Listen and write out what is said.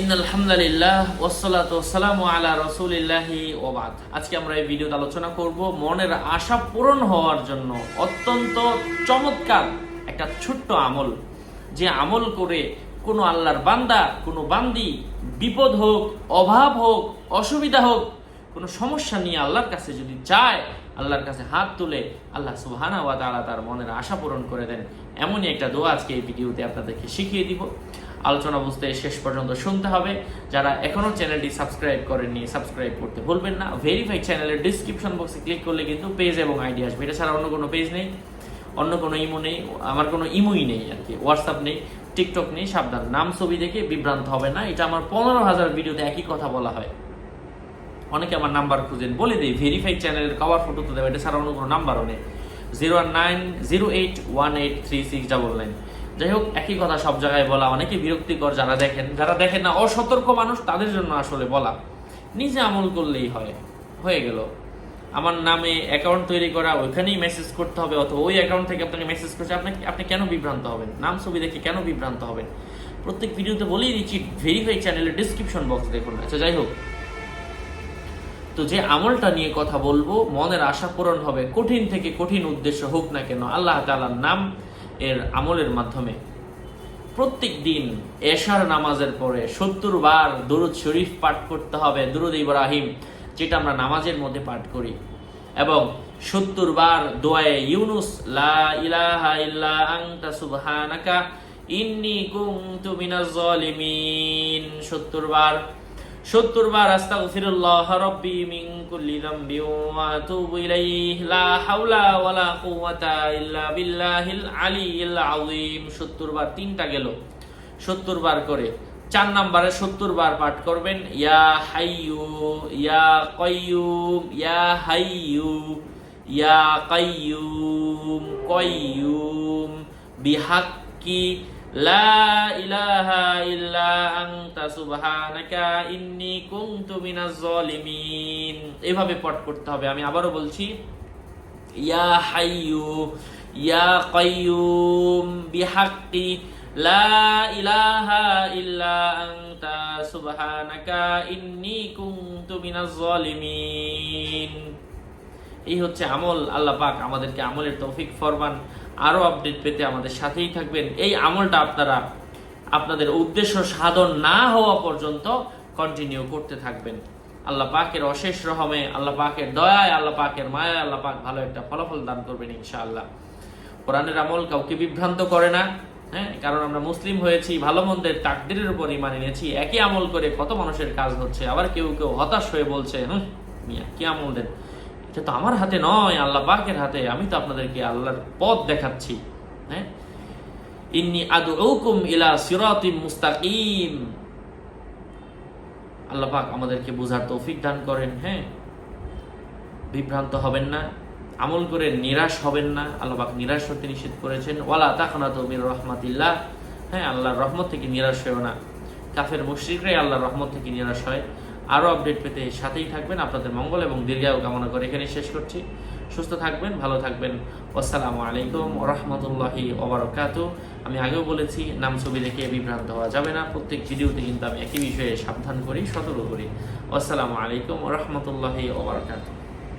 In আলহামদুলিল্লাহ ওসলাত ওসালামু আলা রসুলিল্লাহি ওবাদ আজকে আমরা এই ভিডিওতে আলোচনা করব মনের আশা পূরণ হওয়ার জন্য অত্যন্ত চমৎকার একটা ছোট্ট আমল। যে আমল করে কোনো আল্লাহর বান্দা, কোনো বান্দি বিপদ হোক, অভাব হোক, অসুবিধা হোক, কোনো সমস্যা নিয়ে আল্লাহর কাছে যদি চায় আল্লাহর কাছে হাত তুলে আল্লাহ সুহানা ওয়া তাআলা তার মনের আশা পূরণ করে দেন। এমনই একটা দোয়া আজকে এই ভিডিওতে আপনাদেরকে শিখিয়ে দিব। আলোচনা বুঝতে শেষ পর্যন্ত শুনতে হবে। যারা এখনও চ্যানেলটি সাবস্ক্রাইব করেননি, সাবস্ক্রাইব করতে ভুলবেন না। ভেরিফাই চ্যানেলের ডিসক্রিপশন বক্সে ক্লিক করলে কিন্তু পেজ এবং আইডি আসবে। এটা ছাড়া অন্য কোনো পেজ নেই, অন্য কোনো ইমো নেই, আমার কোনো ইমোই নেই আর কি। হোয়াটসঅ্যাপ নেই টিকটক নেই, সাবধান। নাম, ছবি দেখে বিভ্রান্ত হবে না। এটা আমার পনেরো হাজার ভিডিওতে একই কথা বলা হয়। অনেকে আমার নাম্বার খুঁজেন, বলে দিই ভেরিফাইড চ্যানেলের কভার ফটো তো দেবে, এটা ছাড়া অন্য কোনো নাম্বারও নেই। Zero nine zero eight one eight three six double nine যাই হোক, একই কথা সব জায়গায় বলা, অনেকে বিরক্তিকর যারা দেখেন যারা দেখেন না, অসতর্ক মানুষ, তাদের জন্য আসলে বলা, নিজে আমল করলেই হয়, হয়ে গেল। আমার নামে অ্যাকাউন্ট তৈরি করা, ওইখানেই মেসেজ করতে হবে, অথবা ওই অ্যাকাউন্ট থেকে আপনাকে মেসেজ করছে আপনাকে আপনি কেন বিভ্রান্ত হবেন? নাম, ছবি দেখে কেন বিভ্রান্ত হবেন? প্রত্যেক ভিডিওতে বলেই দিচ্ছি ভেরিফাই চ্যানেলের ডিসক্রিপশন বক্স দেখুন। আচ্ছা যাই হোক তো যে আমলটা নিয়ে কথা বলব, মনের আশা পূরণ হবে, কঠিন থেকে কঠিন উদ্দেশ্য হোক না কেন, আল্লাহ তাআলার নাম এর আমলের মাধ্যমে। প্রত্যেক দিন এশার নামাজের পরে সত্তর বার দরুদ শরীফ পাঠ করতে হবে, দরুদ ইব্রাহিম, যেটা আমরা নামাজের মধ্যে পাঠ করি। এবং সত্তর বার দোয়ায়ে ইউনুস, লা ইলাহা ইল্লা আনতা সুবহানাকা, ইন্নী কুনতু মিনাজ জালিমিন সত্তর বার সত্তর বার আস্তাগফিরুল্লাহ রাব্বি মিন কুল্লি যামবি ওয়া আতুবু ইলাইহি, লা হাওলা ওয়ালা কুওয়াতা ইল্লা বিল্লাহিল আলিয়্যিল আযীম। 70 বার তিনটা গেল 70 বার করে। চার নম্বরে 70 বার পাঠ করবেন, ইয়া হাইয়ু, ইয়া কাইয়ুম, ইয়া হাইয়ু, ইয়া কাইয়ুম কাইয়ুম, বিহাক্কি লা ইলাহা ইল্লা আনতা সুবহানাকা ইন্নী কুনতু মিনাজ জালিমিন এভাবে পাঠ করতে হবে। আমি আবারও বলছি, ইয়া হাইয়ু, ইয়া কাইয়ুম, বিহাক্কি, লা ইলাহা ইল্লা আনতা সুবহানাকা ইন্নী কুনতু মিনাজ জালিমিন এই হচ্ছে আমল, আল্লাহ পাক আমাদেরকে আমলের তৌফিক ফরমান আরও আপডেট পেতে আমাদের সাথেই থাকবেন। এই আমলটা আপনারা, আপনাদের উদ্দেশ্য সাধন না হওয়া পর্যন্ত কন্টিনিউ করতে থাকবেন। আল্লাহ পাকের অশেষ রহমে, আল্লাহ পাকের দয়ায়, আল্লাহ পাকের মায়ায় আল্লাহ পাক ভালো একটা ফলাফল দান করবেন ইনশাআল্লাহ। কোরআনের আমল কাউকে বিভ্রান্ত করে না হ্যাঁ? কারণ আমরা মুসলিম হয়েছি, ভালো মন্দের তাকদিরের উপর ইমান এনেছি, একই আমল করে কত মানুষের কাজ হচ্ছে, আবার কেউ কেউ হতাশ হয়ে বলছে হ্যাঁ কি আমল দেন? এটা তো আমার হাতে নয়, আল্লাহ পাকের হাতে। আমি তো আপনাদেরকে আল্লাহর পথ দেখাচ্ছি। হ্যাঁ? ইন্নি আদউকুম ইলা সিরাতিম মুস্তাকিম। আল্লাহ পাক আমাদেরকে বোঝার তৌফিক দান করেন হ্যাঁ? বিভ্রান্ত হবেন না, আমল করে নিরাশ হবেন না। আল্লাহ পাক নিরাশ হতে নিষেধ করেছেন। ওয়ালা তাকনা তুমির রহমাতিল্লাহ। হ্যাঁ আল্লাহর রহমত থেকে নিরাশ হয়েও না। কাফের মুশরিকরাই আল্লাহর রহমত থেকে নিরাশ হয়। আরও আপডেট পেতে সাথেই থাকবেন। আপনাদের মঙ্গল এবং দীর্ঘায়ু কামনা করে এখানে শেষ করছি। সুস্থ থাকবেন, ভালো থাকবেন। আসসালামু আলাইকুম রহমতুল্লাহি ওবরকাত আমি আগেও বলেছি, নাম ছবি দেখে বিভ্রান্ত হওয়া যাবে না। প্রত্যেক ভিডিওতে কিন্তু আমি একই বিষয়ে সাবধান করি, সতর্ক করি। আসসালামু আলাইকুম রহমতুল্লাহি ওবরকাতু